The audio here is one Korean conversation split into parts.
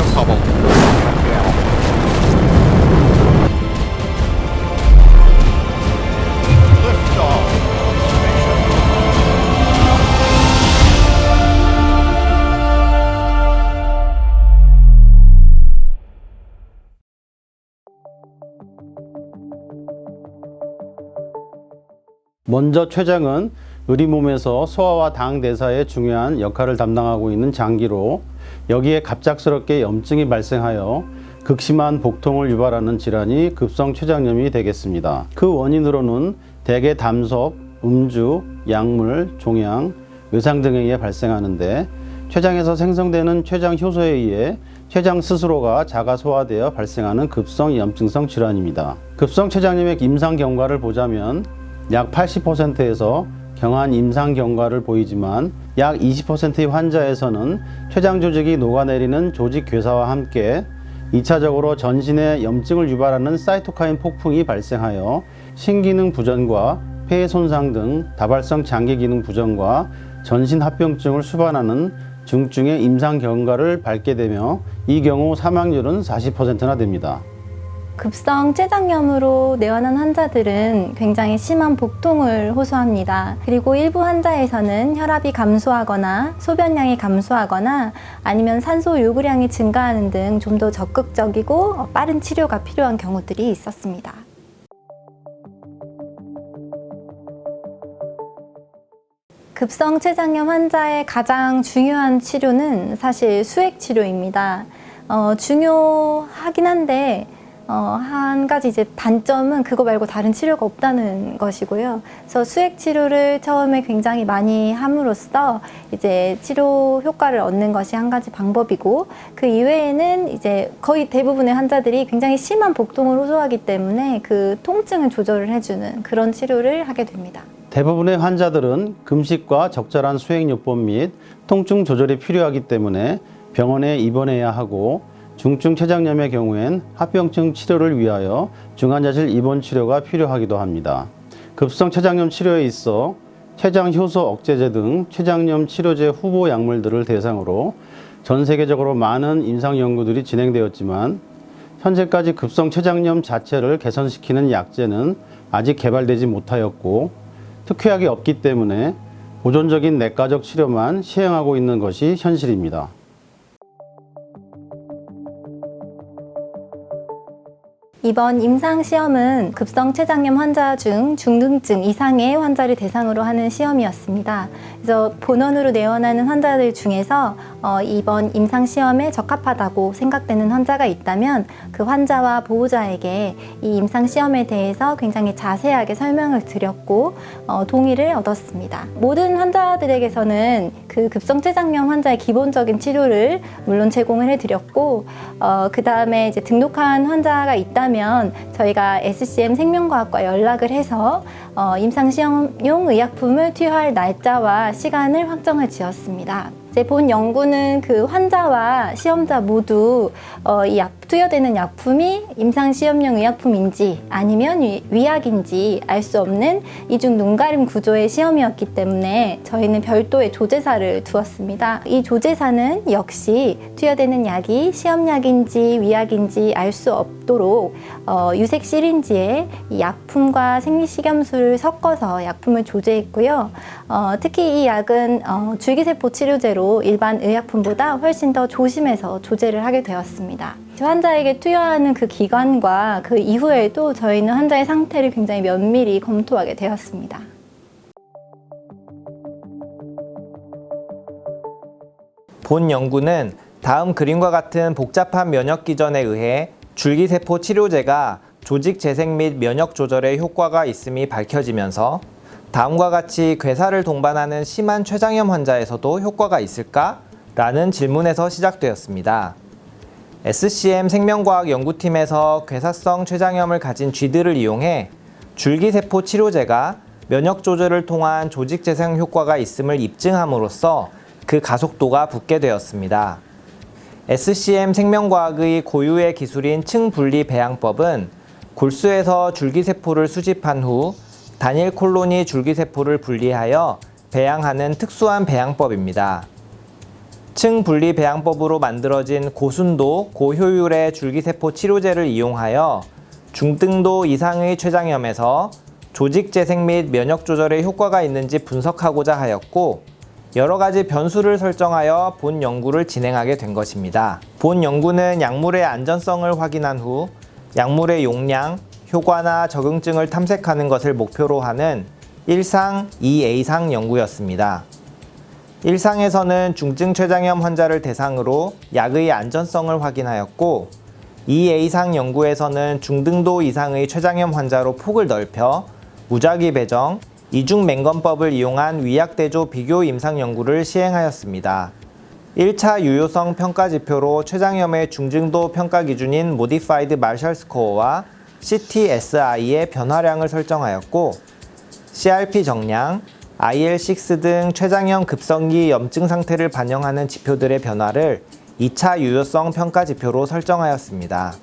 사방. 먼저 췌장은 우리 몸에서 소화와 당 대사에 중요한 역할을 담당하고 있는 장기로 여기에 갑작스럽게 염증이 발생하여 극심한 복통을 유발하는 질환이 급성 췌장염이 되겠습니다. 그 원인으로는 대개 담석, 음주, 약물, 종양, 의상 등에 의해 발생하는데 췌장에서 생성되는 췌장 효소에 의해 췌장 스스로가 자가 소화되어 발생하는 급성 염증성 질환입니다. 급성 췌장염의 임상 경과를 보자면 약 80%에서 경한 임상 경과를 보이지만 약 20%의 환자에서는 췌장 조직이 녹아내리는 조직 괴사와 함께 2차적으로 전신에 염증을 유발하는 사이토카인 폭풍이 발생하여 신기능 부전과 폐 손상 등 다발성 장기 기능 부전과 전신 합병증을 수반하는 중증의 임상 경과를 밟게 되며 이 경우 사망률은 40%나 됩니다. 급성 췌장염으로 내원한 환자들은 굉장히 심한 복통을 호소합니다. 그리고 일부 환자에서는 혈압이 감소하거나 소변량이 감소하거나 아니면 산소 요구량이 증가하는 등 좀 더 적극적이고 빠른 치료가 필요한 경우들이 있었습니다. 급성 췌장염 환자의 가장 중요한 치료는 사실 수액 치료입니다. 어, 중요하긴 한데 어, 한 가지 이제 단점은 그거 말고 다른 치료가 없다는 것이고요. 그래서 수액 치료를 처음에 굉장히 많이 함으로써 이제 치료 효과를 얻는 것이 한 가지 방법이고 그 이외에는 이제 거의 대부분의 환자들이 굉장히 심한 복통을 호소하기 때문에 그 통증을 조절을 해주는 그런 치료를 하게 됩니다. 대부분의 환자들은 금식과 적절한 수액 요법 및 통증 조절이 필요하기 때문에 병원에 입원해야 하고 중증 췌장염의 경우엔 합병증 치료를 위하여 중환자실 입원 치료가 필요하기도 합니다. 급성 췌장염 치료에 있어 췌장 효소 억제제 등 췌장염 치료제 후보 약물들을 대상으로 전 세계적으로 많은 임상 연구들이 진행되었지만 현재까지 급성 췌장염 자체를 개선시키는 약제는 아직 개발되지 못하였고 특효약이 없기 때문에 보존적인 내과적 치료만 시행하고 있는 것이 현실입니다. 이번 임상 시험은 급성 췌장염 환자 중 중등증 이상의 환자를 대상으로 하는 시험이었습니다. 그래서 본원으로 내원하는 환자들 중에서 어, 이번 임상 시험에 적합하다고 생각되는 환자가 있다면 그 환자와 보호자에게 이 임상 시험에 대해서 굉장히 자세하게 설명을 드렸고 어, 동의를 얻었습니다. 모든 환자들에게서는 그 급성 췌장염 환자의 기본적인 치료를 물론 제공을 해드렸고 어, 그 다음에 이제 등록한 환자가 있다면 저희가 SCM 생명과학과 연락을 해서 어, 임상시험용 의약품을 투여할 날짜와 시간을 확정을 지었습니다. 이제 본 연구는 그 환자와 시험자 모두 어, 이 약, 투여되는 약품이 임상시험용 의약품인지 아니면 위, 위약인지 알 수 없는 이중 눈가림 구조의 시험이었기 때문에 저희는 별도의 조제사를 두었습니다. 이 조제사는 역시 투여되는 약이 시험약인지 위약인지 알 수 없도록 어, 유색 시린지에 이 약품과 생리식염수를 섞어서 약품을 조제했고요. 어, 특히 이 약은 어, 줄기세포 치료제로 일반 의약품보다 훨씬 더 조심해서 조제를 하게 되었습니다. 환자에게 투여하는 그 기간과 그 이후에도 저희는 환자의 상태를 굉장히 면밀히 검토하게 되었습니다. 본 연구는 다음 그림과 같은 복잡한 면역 기전에 의해 줄기세포 치료제가 조직 재생 및 면역 조절에 효과가 있음이 밝혀지면서 다음과 같이 괴사를 동반하는 심한 췌장염 환자에서도 효과가 있을까? 라는 질문에서 시작되었습니다. SCM 생명과학 연구팀에서 괴사성 췌장염을 가진 쥐들을 이용해 줄기세포 치료제가 면역 조절을 통한 조직 재생 효과가 있음을 입증함으로써 그 가속도가 붙게 되었습니다. SCM 생명과학의 고유의 기술인 층분리 배양법은 골수에서 줄기세포를 수집한 후 단일 콜로니 줄기세포를 분리하여 배양하는 특수한 배양법입니다. 층 분리 배양법으로 만들어진 고순도 고효율의 줄기세포 치료제를 이용하여 중등도 이상의 췌장염에서 조직 재생 및 면역 조절에 효과가 있는지 분석하고자 하였고 여러 가지 변수를 설정하여 본 연구를 진행하게 된 것입니다. 본 연구는 약물의 안전성을 확인한 후 약물의 용량, 효과나 적응증을 탐색하는 것을 목표로 하는 1상 2A상 연구였습니다. 1상에서는 중증 췌장염 환자를 대상으로 약의 안전성을 확인하였고 2A상 연구에서는 중등도 이상의 췌장염 환자로 폭을 넓혀 무작위 배정, 이중 맹건법을 이용한 위약대조 비교 임상 연구를 시행하였습니다. 1차 유효성 평가 지표로 췌장염의 중증도 평가 기준인 모디파이드 마셜 스코어와 CTSI의 변화량을 설정하였고 CRP 정량, IL6 등 췌장염 급성기 염증 상태를 반영하는 지표들의 변화를 2차 유효성 평가 지표로 설정하였습니다.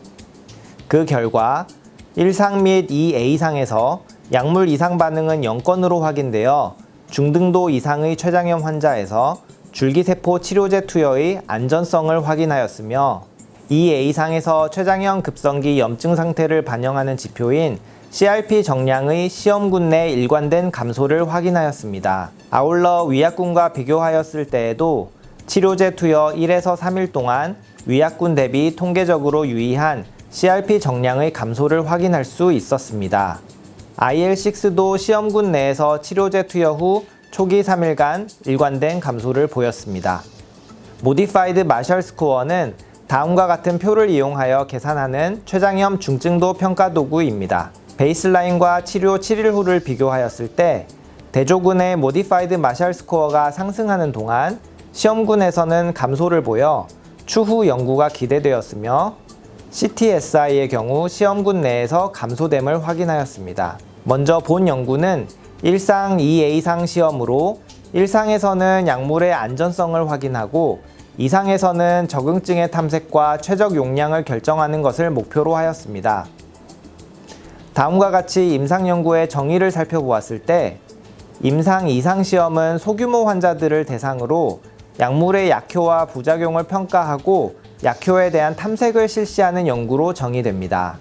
그 결과 1상 및 2A상에서 약물 이상 반응은 0건으로 확인되어 중등도 이상의 췌장염 환자에서 줄기세포 치료제 투여의 안전성을 확인하였으며 2A상에서 췌장염 급성기 염증 상태를 반영하는 지표인 CRP 정량의 시험군 내 일관된 감소를 확인하였습니다. 아울러 위약군과 비교하였을 때에도 치료제 투여 1에서 3일 동안 위약군 대비 통계적으로 유의한 CRP 정량의 감소를 확인할 수 있었습니다. IL6도 시험군 내에서 치료제 투여 후 초기 3일간 일관된 감소를 보였습니다. 모디파이드 마셜 스코어는 다음과 같은 표를 이용하여 계산하는 췌장염 중증도 평가 도구입니다. 베이슬라인과 치료 7일 후를 비교하였을 때 대조군의 모디파이드 마셜 스코어가 상승하는 동안 시험군에서는 감소를 보여 추후 연구가 기대되었으며 CTSI의 경우 시험군 내에서 감소됨을 확인하였습니다. 먼저 본 연구는 1상 2A상 시험으로 1상에서는 약물의 안전성을 확인하고 2상에서는 적응증의 탐색과 최적 용량을 결정하는 것을 목표로 하였습니다. 다음과 같이 임상 연구의 정의를 살펴보았을 때 임상 2상 시험은 소규모 환자들을 대상으로 약물의 약효와 부작용을 평가하고 약효에 대한 탐색을 실시하는 연구로 정의됩니다.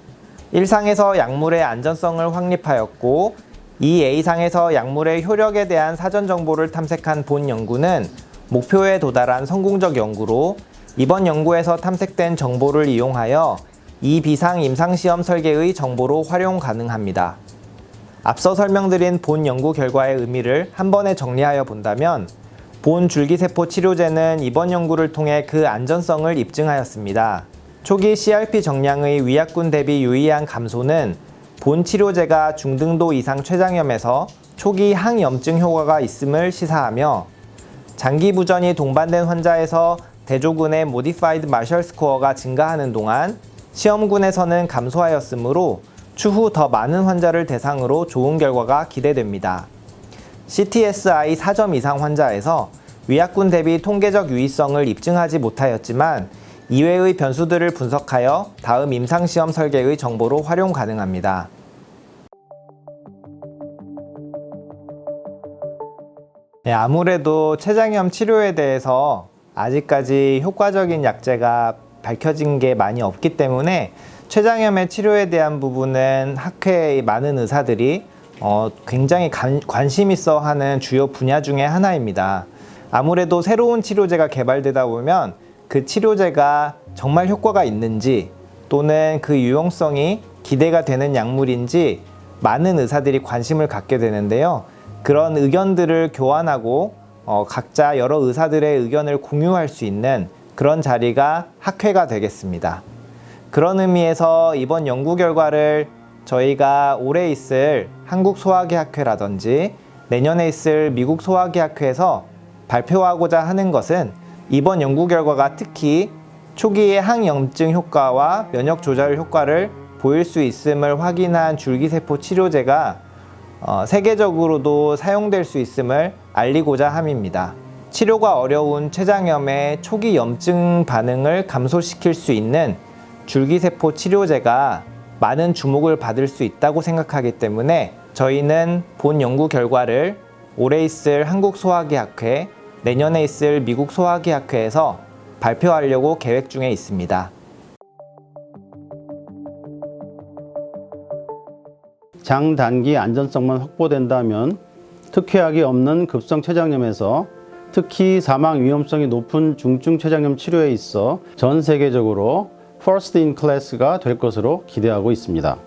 1상에서 약물의 안전성을 확립하였고 2A상에서 약물의 효력에 대한 사전 정보를 탐색한 본 연구는 목표에 도달한 성공적 연구로 이번 연구에서 탐색된 정보를 이용하여 이 비상 임상시험 설계의 정보로 활용 가능합니다. 앞서 설명드린 본 연구 결과의 의미를 한 번에 정리하여 본다면 본 줄기세포 치료제는 이번 연구를 통해 그 안전성을 입증하였습니다. 초기 CRP 정량의 위약군 대비 유의한 감소는 본 치료제가 중등도 이상 췌장염에서 초기 항염증 효과가 있음을 시사하며 장기 부전이 동반된 환자에서 대조군의 모디파이드 마셜 스코어가 증가하는 동안 시험군에서는 감소하였으므로 추후 더 많은 환자를 대상으로 좋은 결과가 기대됩니다. CTSI 4점 이상 환자에서 위약군 대비 통계적 유의성을 입증하지 못하였지만 이외의 변수들을 분석하여 다음 임상시험 설계의 정보로 활용 가능합니다. 네, 아무래도 췌장염 치료에 대해서 아직까지 효과적인 약제가 밝혀진 게 많이 없기 때문에 췌장염의 치료에 대한 부분은 학회의 많은 의사들이 어, 굉장히 관, 관심 있어 하는 주요 분야 중에 하나입니다. 아무래도 새로운 치료제가 개발되다 보면 그 치료제가 정말 효과가 있는지 또는 그 유용성이 기대가 되는 약물인지 많은 의사들이 관심을 갖게 되는데요. 그런 의견들을 교환하고 어, 각자 여러 의사들의 의견을 공유할 수 있는 그런 자리가 학회가 되겠습니다. 그런 의미에서 이번 연구 결과를 저희가 올해 있을 한국 소화기 학회라든지 내년에 있을 미국 소화기 학회에서 발표하고자 하는 것은 이번 연구 결과가 특히 초기의 항염증 효과와 면역 조절 효과를 보일 수 있음을 확인한 줄기세포 치료제가 어, 세계적으로도 사용될 수 있음을 알리고자 함입니다. 치료가 어려운 췌장염의 초기 염증 반응을 감소시킬 수 있는 줄기세포 치료제가 많은 주목을 받을 수 있다고 생각하기 때문에 저희는 본 연구 결과를 올해 있을 한국 소화기학회 내년에 있을 미국 소화기 학회에서 발표하려고 계획 중에 있습니다. 장단기 안전성만 확보된다면 특효약이 없는 급성 췌장염에서 특히 사망 위험성이 높은 중증 췌장염 치료에 있어 전 세계적으로 first in class가 될 것으로 기대하고 있습니다.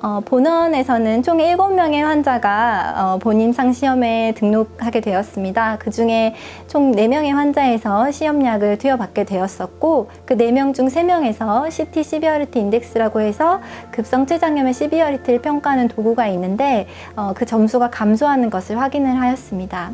어, 본원에서는 총 7명의 환자가 어, 본임상 시험에 등록하게 되었습니다. 그 중에 총 4명의 환자에서 시험약을 투여받게 되었었고, 그 4명 중 3명에서 CT 시비어리티 인덱스라고 해서 급성 췌장염의 시비어리티를 평가하는 도구가 있는데, 어, 그 점수가 감소하는 것을 확인을 하였습니다.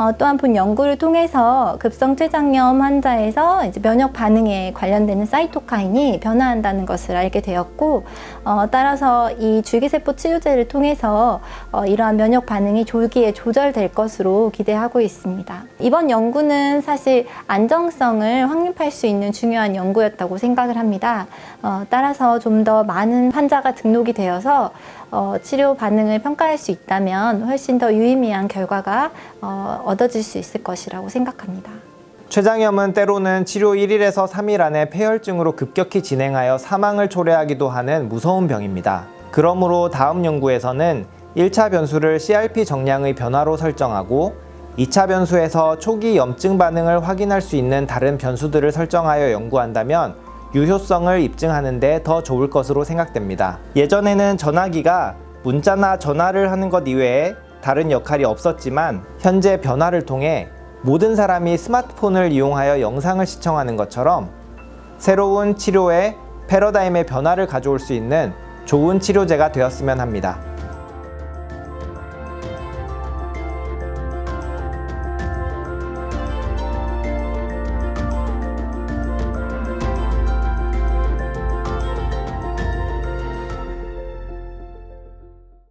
어, 또한 본 연구를 통해서 급성 췌장염 환자에서 이제 면역 반응에 관련되는 사이토카인이 변화한다는 것을 알게 되었고, 어, 따라서 이 줄기세포 치료제를 통해서 어, 이러한 면역 반응이 졸기에 조절될 것으로 기대하고 있습니다. 이번 연구는 사실 안정성을 확립할 수 있는 중요한 연구였다고 생각을 합니다. 어, 따라서 좀 더 많은 환자가 등록이 되어서 어, 치료 반응을 평가할 수 있다면 훨씬 더 유의미한 결과가 어, 얻어질 수 있을 것이라고 생각합니다. 췌장염은 때로는 치료 1일에서 3일 안에 폐혈증으로 급격히 진행하여 사망을 초래하기도 하는 무서운 병입니다. 그러므로 다음 연구에서는 1차 변수를 CRP 정량의 변화로 설정하고 2차 변수에서 초기 염증 반응을 확인할 수 있는 다른 변수들을 설정하여 연구한다면 유효성을 입증하는데 더 좋을 것으로 생각됩니다. 예전에는 전화기가 문자나 전화를 하는 것 이외에 다른 역할이 없었지만 현재 변화를 통해 모든 사람이 스마트폰을 이용하여 영상을 시청하는 것처럼 새로운 치료에 패러다임의 변화를 가져올 수 있는 좋은 치료제가 되었으면 합니다.